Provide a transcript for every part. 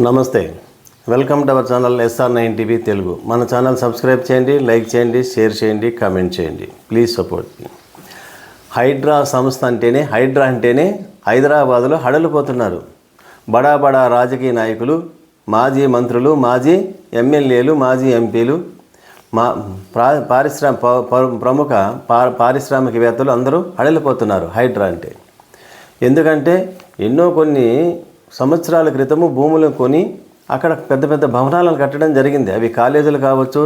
నమస్తే. Welcome to our channel SR nine TV Telugu. మన channel subscribe చేయండి like చేయండి షేర్ చేయండి కామెంట్ చేయండి. ప్లీజ్ సపోర్ట్ మీ. హైడ్రా సంస్థ అంటేనే హైడ్రా అంటేనే హైదరాబాదులో హడలిపోతున్నారు బడా బడా రాజకీయ నాయకులు మాజీ మంత్రులు మాజీ ఎమ్మెల్యేలు మాజీ ఎంపీలు మా ప్రా పారిశ్రామ ప్రముఖ పా పారిశ్రామికవేత్తలు అందరూ హడలిపోతున్నారు హైడ్రా అంటే. ఎందుకంటే ఎన్నో కొన్ని సంవత్సరాల క్రితము భూములను కొని అక్కడ పెద్ద పెద్ద భవనాలను కట్టడం జరిగింది. అవి కాలేజీలు కావచ్చు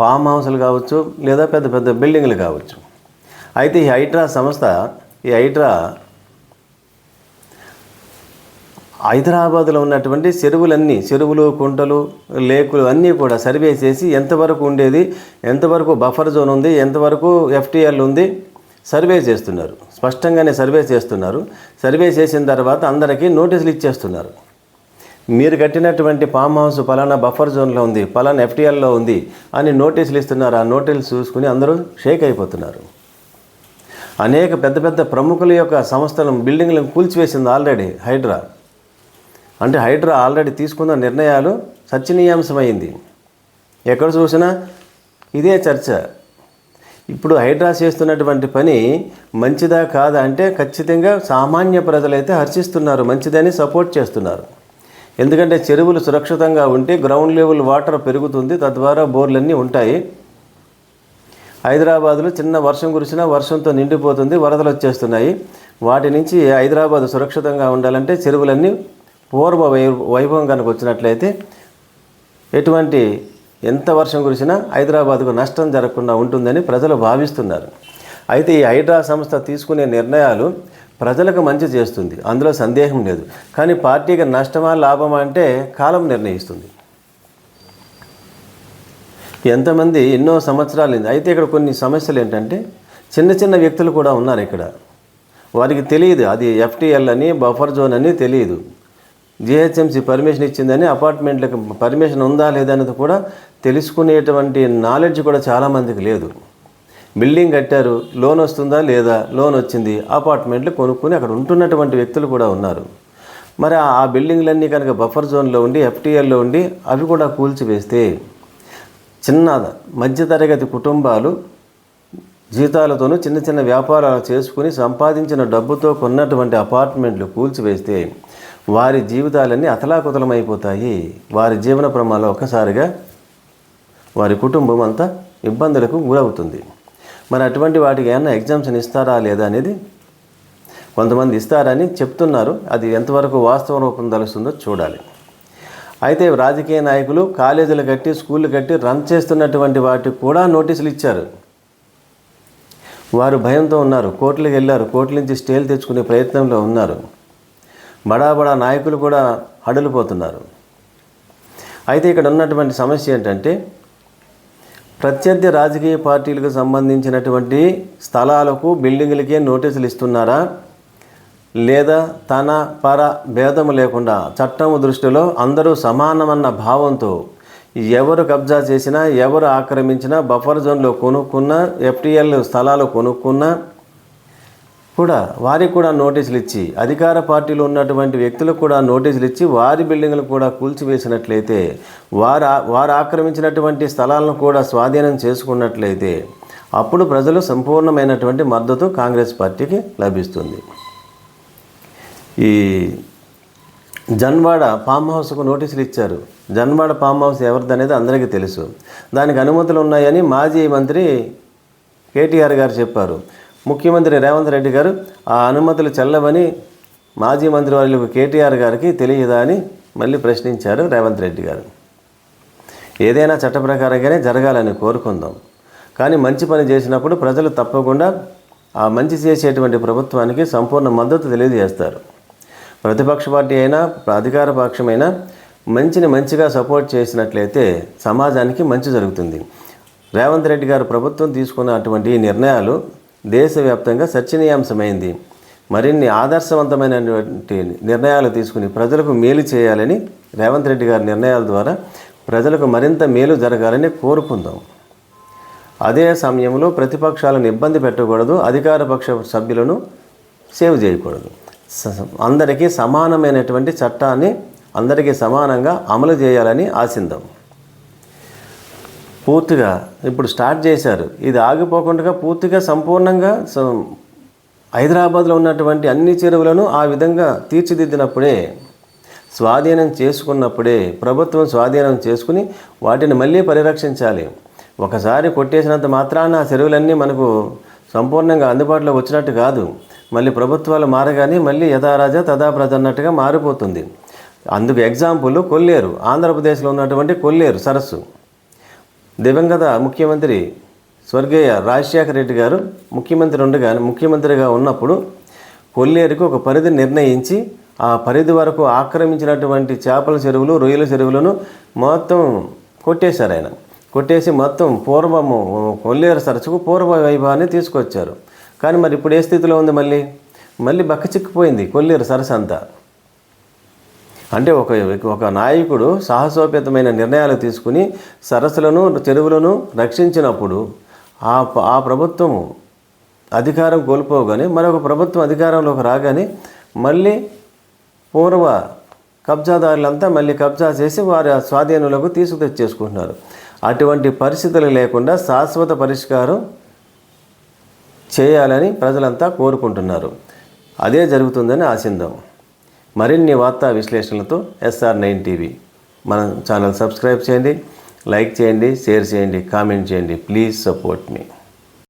ఫామ్ హౌస్లు కావచ్చు లేదా పెద్ద పెద్ద బిల్డింగ్లు కావచ్చు. అయితే ఈ హైడ్రా సంస్థ ఈ హైడ్రా హైదరాబాద్లో ఉన్నటువంటి చెరువులన్నీ చెరువులు కుంటలు లేకులు అన్నీ కూడా సర్వే చేసి ఎంతవరకు ఉండేది ఎంతవరకు బఫర్ జోన్ ఉంది ఎంతవరకు ఎఫ్టీఎల్ ఉంది సర్వే చేస్తున్నారు. స్పష్టంగానే సర్వే చేస్తున్నారు. సర్వే చేసిన తర్వాత అందరికీ నోటీసులు ఇచ్చేస్తున్నారు. మీరు కట్టినటువంటి ఫామ్ హౌస్ పలానా బఫర్ జోన్లో ఉంది పలానా ఎఫ్టీఎల్లో ఉంది అని నోటీసులు ఇస్తున్నారు. ఆ నోటీసులు చూసుకుని అందరూ షేక్ అయిపోతున్నారు. అనేక పెద్ద పెద్ద ప్రముఖుల యొక్క సంస్థలను బిల్డింగ్లను కూల్చివేసింది ఆల్రెడీ హైడ్రా. అంటే హైడ్రా ఆల్రెడీ తీసుకున్న నిర్ణయాలు చర్చనీయాంశమైంది ఎక్కడ చూసినా ఇదే చర్చ. ఇప్పుడు హైడ్రా చేస్తున్నటువంటి పని మంచిదా కాదా అంటే ఖచ్చితంగా సామాన్య ప్రజలైతే హర్షిస్తున్నారు మంచిదని సపోర్ట్ చేస్తున్నారు. ఎందుకంటే చెరువులు సురక్షితంగా ఉంటే గ్రౌండ్ లెవెల్ వాటర్ పెరుగుతుంది తద్వారా బోర్లన్నీ ఉంటాయి. హైదరాబాద్లో చిన్న వర్షం కురిసినా వర్షంతో నిండిపోతుంది వరదలు వచ్చేస్తున్నాయి. వాటి నుంచి హైదరాబాద్ సురక్షితంగా ఉండాలంటే చెరువులన్నీ పూర్వ వై వైభవం కనుక వచ్చినట్లయితే ఎటువంటి ఎంత వర్షం కురిసినా హైదరాబాద్కు నష్టం జరగకుండా ఉంటుందని ప్రజలు భావిస్తున్నారు. అయితే ఈ హైడ్రా సంస్థ తీసుకునే నిర్ణయాలు ప్రజలకు మంచి చేస్తుంది. అందులో సందేహం లేదు. కానీ పార్టీకి నష్టమా లాభమా అంటే కాలం నిర్ణయిస్తుంది. ఎంతమంది ఎన్నో సంవత్సరాలు అయితే ఇక్కడ కొన్ని సమస్యలు ఏంటంటే చిన్న చిన్న వ్యక్తులు కూడా ఉన్నారు ఇక్కడ. వారికి తెలియదు. అది ఎఫ్టీఎల్ అని బఫర్ జోన్ అని తెలియదు. జిహెచ్ఎంసీ పర్మిషన్ ఇచ్చిందని అపార్ట్మెంట్లకు పర్మిషన్ ఉందా లేదా అనేది కూడా తెలుసుకునేటువంటి నాలెడ్జ్ కూడా చాలామందికి లేదు. బిల్డింగ్ కట్టారు లోన్ వస్తుందా లేదా లోన్ వచ్చింది అపార్ట్మెంట్లు కొనుక్కొని అక్కడ ఉంటున్నటువంటి వ్యక్తులు కూడా ఉన్నారు. మరి ఆ ఆ బిల్డింగ్లన్నీ కనుక బఫర్ జోన్లో ఉండి ఎఫ్టీఎల్లో ఉండి అవి కూడా కూల్చివేస్తే చిన్న మధ్యతరగతి కుటుంబాలు జీతాలతోనూ చిన్న చిన్న వ్యాపారాలు చేసుకుని సంపాదించిన డబ్బుతో కొన్నటువంటి అపార్ట్మెంట్లు కూల్చివేస్తే వారి జీవితాలన్నీ అతలాకుతలమైపోతాయి. వారి జీవన ప్రమాణాలు ఒక్కసారిగా వారి కుటుంబం అంతా ఇబ్బందులకు గురవుతుంది. మరి అటువంటి వాటికి ఏమైనా ఎగ్జామ్షన్ ఇస్తారా లేదా అనేది కొంతమంది ఇస్తారని చెప్తున్నారు. అది ఎంతవరకు వాస్తవ రూపం తెలుస్తుందో చూడాలి. అయితే రాజకీయ నాయకులు కాలేజీలు కట్టి స్కూళ్ళు కట్టి రన్ చేస్తున్నటువంటి వాటికి కూడా నోటీసులు ఇచ్చారు. వారు భయంతో ఉన్నారు. కోర్టులకు వెళ్ళారు. కోర్టుల నుంచి స్టేలు తెచ్చుకునే ప్రయత్నంలో ఉన్నారు. బడా బడా నాయకులు కూడా హడలిపోతున్నారు. అయితే ఇక్కడ ఉన్నటువంటి సమస్య ఏంటంటే ప్రత్యర్థి రాజకీయ పార్టీలకు సంబంధించినటువంటి స్థలాలకు బిల్డింగులకే నోటీసులు ఇస్తున్నారా? లేదా తన పర భేదము లేకుండా చట్టము దృష్టిలో అందరూ సమానమన్న భావంతో ఎవరు కబ్జా చేసినా ఎవరు ఆక్రమించినా బఫర్ జోన్లో కొనుక్కున్నా ఎఫ్టీఎల్ స్థలాలు కొనుక్కున్నా కూడా వారికి కూడా నోటీసులు ఇచ్చి అధికార పార్టీలో ఉన్నటువంటి వ్యక్తులకు కూడా నోటీసులు ఇచ్చి వారి బిల్డింగ్లు కూడా కూల్చివేసినట్లయితే వారు వారు ఆక్రమించినటువంటి స్థలాలను కూడా స్వాధీనం చేసుకున్నట్లయితే అప్పుడు ప్రజలు సంపూర్ణమైనటువంటి మద్దతు కాంగ్రెస్ పార్టీకి లభిస్తుంది. ఈ జన్వాడ ఫామ్ హౌస్కు నోటీసులు ఇచ్చారు. జన్వాడ ఫామ్ హౌస్ ఎవరిది అనేది అందరికీ తెలుసు. దానికి అనుమతులు ఉన్నాయని మాజీ మంత్రి కేటీఆర్ గారు చెప్పారు. ముఖ్యమంత్రి రేవంత్ రెడ్డి గారు ఆ అనుమతులు చెల్లవని మాజీ మంత్రి వాళ్ళకు కేటీఆర్ గారికి తెలియదా అని మళ్ళీ ప్రశ్నించారు రేవంత్ రెడ్డి గారు. ఏదైనా చట్ట ప్రకారంగానే జరగాలని కోరుకుందాం. కానీ మంచి పని చేసినప్పుడు ప్రజలు తప్పకుండా ఆ మంచి చేసేటువంటి ప్రభుత్వానికి సంపూర్ణ మద్దతు తెలియజేస్తారు. ప్రతిపక్ష పార్టీ అయినా అధికార పక్షమైనా మంచిని మంచిగా సపోర్ట్ చేసినట్లయితే సమాజానికి మంచి జరుగుతుంది. రేవంత్ రెడ్డి గారు ప్రభుత్వం తీసుకున్న అటువంటి ఈ నిర్ణయాలు దేశవ్యాప్తంగా చర్చనీయాంశమైంది. మరిన్ని ఆదర్శవంతమైనటువంటి నిర్ణయాలు తీసుకుని ప్రజలకు మేలు చేయాలని రేవంత్ రెడ్డి గారి నిర్ణయాల ద్వారా ప్రజలకు మరింత మేలు జరగాలని కోరుకుందాం. అదే సమయంలో ప్రతిపక్షాలను ఇబ్బంది పెట్టకూడదు అధికార పక్ష సభ్యులను సేవ్ చేయకూడదు. స- అందరికీ సమానమైనటువంటి చట్టాన్ని అందరికీ సమానంగా అమలు చేయాలని ఆశిద్దాం పూర్తిగా ఇప్పుడు స్టార్ట్ చేశారు. ఇది ఆగిపోకుండా పూర్తిగా సంపూర్ణంగా హైదరాబాద్లో ఉన్నటువంటి అన్ని చెరువులను ఆ విధంగా తీర్చిదిద్దినప్పుడే స్వాధీనం చేసుకున్నప్పుడే ప్రభుత్వం స్వాధీనం చేసుకుని వాటిని మళ్ళీ పరిరక్షించాలి. ఒకసారి కొట్టేసినంత మాత్రాన ఆ చెరువులన్నీ మనకు సంపూర్ణంగా అందుబాటులో వచ్చినట్టు కాదు. మళ్ళీ ప్రభుత్వాలు మారగానే మళ్ళీ యథారాజా తథాప్రజ అన్నట్టుగా మారిపోతుంది. అందుకు ఎగ్జాంపుల్ కొల్లేరు. ఆంధ్రప్రదేశ్లో ఉన్నటువంటి కొల్లేరు సరస్సు. దివంగత ముఖ్యమంత్రి స్వర్గీయ రాజశేఖర రెడ్డి గారు ముఖ్యమంత్రి ఉండగా ముఖ్యమంత్రిగా ఉన్నప్పుడు కొల్లేరుకు ఒక పరిధి నిర్ణయించి ఆ పరిధి వరకు ఆక్రమించినటువంటి చేపల చెరువులు రొయ్యల చెరువులను మొత్తం కొట్టేశారు ఆయన. కొట్టేసి మొత్తం పూర్వము కొల్లేరు సరస్సుకు పూర్వ వైభవాన్ని తీసుకొచ్చారు. కానీ మరి ఇప్పుడు ఏ స్థితిలో ఉంది మళ్ళీ? మళ్ళీ బక్కచిక్కిపోయింది కొల్లేరు సరస్సు అంతా. అంటే ఒక ఒక నాయకుడు సాహసోపేతమైన నిర్ణయాలు తీసుకుని సరస్సులను చెరువులను రక్షించినప్పుడు ఆ ఆ ప్రభుత్వం అధికారం కోల్పోగానే మరొక ప్రభుత్వం అధికారంలోకి రాగానే మళ్ళీ పూర్వ కబ్జాదారులంతా మళ్ళీ కబ్జా చేసి వారి స్వాధీనంలోకి తీసుకొచ్చేసుకుంటున్నారు అటువంటి పరిస్థితులు లేకుండా శాశ్వత పరిష్కారం చేయాలని ప్రజలంతా కోరుకుంటున్నారు. అదే జరుగుతుందని ఆశిందాం మరిన్ని వార్తా విశ్లేషణలతో S R nine. TV channel subscribe చేయండి లైక్ చేయండి షేర్ చేయండి కామెంట్ చేయండి. Please support me.